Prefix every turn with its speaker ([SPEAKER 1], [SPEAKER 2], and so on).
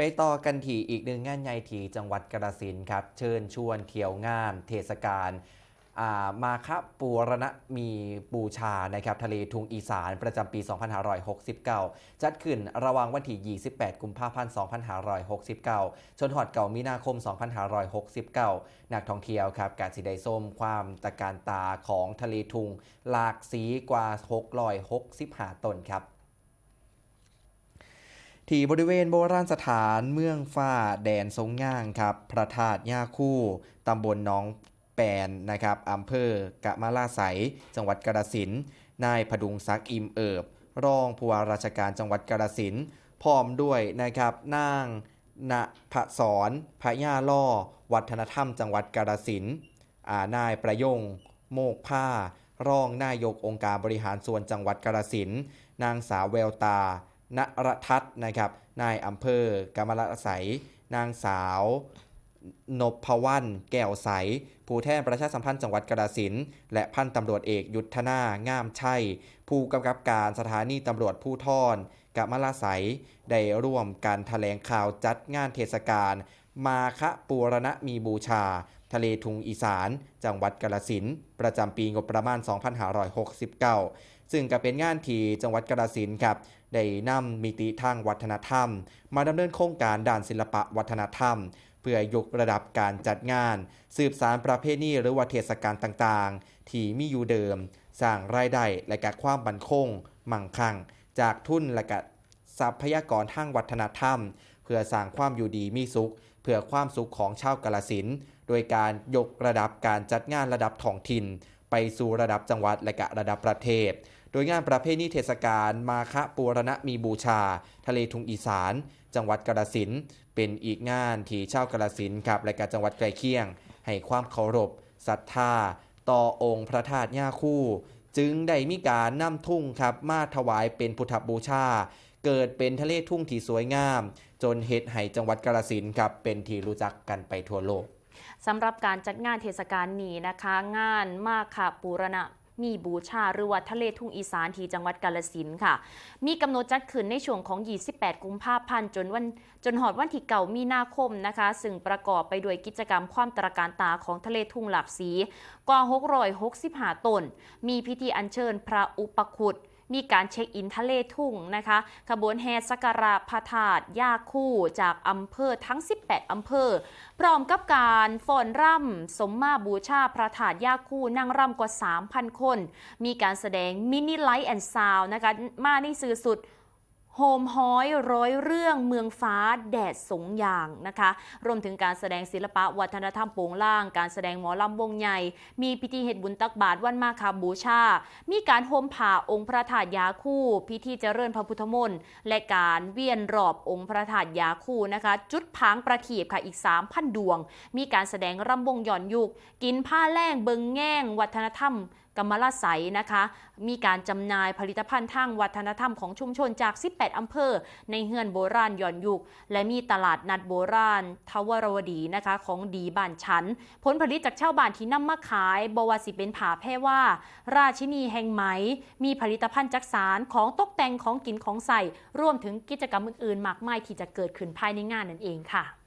[SPEAKER 1] ไปต่อกันที่อีกหนึ่งงานใหญ่ที่จังหวัดกระสินครับ เชิญชวนเที่ยวงานเทศกาลมาคะปูรณะมีบูชานะครับทะเลทุงอีสานประจำปี 2569 จัดขึ้นระหว่างวันที่ 28 กุมภาพันธ์ 2569 จนหอดเก่ามีนาคม 2569 นักท่องเที่ยวครับการสิได้ส้มความตะการตาของทะเลทุงหลากสีกว่า 665 ต้นครับ ที่บริเวณโบราณสถานเมืองฟ้าแดนทรงย่างครับ พระธาตุย่าคู่ตำบลหน้องแปนนะครับอำเภอกะมะลาไสยจังหวัดกาฬสินนายพดุงศักดิ์อิมเอิบ รองผู้ว่าราชการจังหวัดกาฬสินพร้อมด้วยนะครับนางณพสอนพระย่าล่อ วัฒนธรรมจังหวัดกาฬสินน่านายประยง โมกผ้า รองนายกองค์การบริหารส่วนจังหวัดกาฬสินนางสาวแววตา ณรทัศน์นะครับนายอำเภอกำมะละไสยนางสาวนพวันแก้วใส ผู้แทนประชาสัมพันธ์จังหวัดกราสินและพันตำรวจเอกยุทธนางามชัย ผู้กำกับการสถานีตำรวจผู้ทอนกำมะละไสยได้ร่วมการแถลงข่าวจัดงานเทศกาล มาคะปูรณะมีบูชา ทะเลทุงอีสาน จังหวัดกาฬสินประจำปีงบประมาณ 2569 ซึ่งก็เป็นงานที่จังหวัดกาฬสินครับได้นำมิติทางวัฒนธรรม มาดำเนินโครงการด้านศิลปะวัฒนธรรม เพื่อยกระดับการจัดงาน สืบสารประเพณีหรือว่าเทศกาลต่างๆ ที่มีอยู่เดิม สร้างรายได้และกความบันคง มั่งคั่ง จากทุนและกทรัพยากรทางวัฒนธรรม เพื่อสร้างความอยู่ดีมีสุข พื่อความสุขของชาวกาฬสินโดยการยกระดับการจัดงานระดับท้องถิ่น ไปสู่ระดับจังหวัดและกะระดับประเทศ โดยงานประเพณีเทศกาลมาคะปูรณะมีบูชา ทะเลทุงอีสาน จังหวัดกาฬสินเป็นอีกงานที่ชาวกาฬสินครับและกจังหวัดใกล้เคียง ให้ความเคารพศรัทธา ต่อองค์พระธาตุย่าคู่ จึงได้มีการนำทุ่งครับมาถวายเป็นพุทธบูชา เกิดเป็นทะเลทุ่งที่สวยงาม จนเฮ็ดให้จังหวัดกาฬสินธุ์ครับเป็นที่รู้จักกันไปทั่วโลก
[SPEAKER 2] สำหรับการจัดงานเทศกาลนี้นะคะ งานมาค่ะปูรณะมีบูชาหรือว่าทะเลทุ่งอีสานที่จังหวัดกาฬสินค่ะ มีกำหนดจัดขึ้นในช่วงของ 28 กุมภาพันธ์จนวันจนหอดวันที่เก่ามีนาคมนะคะ ซึ่งประกอบไปด้วยกิจกรรมความตระการตาของทะเลทุ่งหลากสีกว่า665 ตน มีพิธีอัญเชิญพระอุปคุต มีการเช็คอินทะเลทุ่งนะคะ ขบวนแห่สักการะพระธาตุย่าคู่จากอำเภอทั้ง 18 อำเภอ พร้อมกับการฟ้อนร่ำสมมาบูชาพระธาตุย่าคู่นั่งร่ำกว่า 3,000 คน มีการแสดงมินิไลท์แอนด์ซาวนะคะมาในสื่อสุด โฮมฮ้อยร้อยเรื่องเมืองฟ้าแดดสงยางนะคะ รวมถึงการแสดงศิลปะวัฒนธรรมโปงล่าง การแสดงหมอลำวงใหญ่ มีพิธีเฮ็ดบุญตักบาตรวันมาคาบูชา มีการโฮมผ่าองค์พระธาตุยาคู่ พิธีเจริญพระพุทธมนต์และการเวียนรอบองค์พระธาตุยาคู่นะคะ จุดพางประทีปค่ะอีก 3,000 ดวง มีการแสดงรำวงหย่อนยุก กินผ้าแล้งเบิงแง่ง วัฒนธรรม กำมะละไสนะคะ มีการจำหน่ายผลิตภัณฑ์ทางวัฒนธรรมของชุมชนจาก 18 อำเภอ ในเฮือนโบราณย่อนยุกและมีตลาดนัดโบราณทวรวดีนะคะ ของดีบ้านชั้น ผลผลิตจากชาวบ้านที่นำมาขายบวสิเป็นผาแพร่ว่า ราชินีแห่งไหม มีผลิตภัณฑ์จักสารของตกแต่งของกินของใส่ รวมถึงกิจกรรมอื่นๆมากมายที่จะเกิดขึ้นภายในงานนั่นเองค่ะ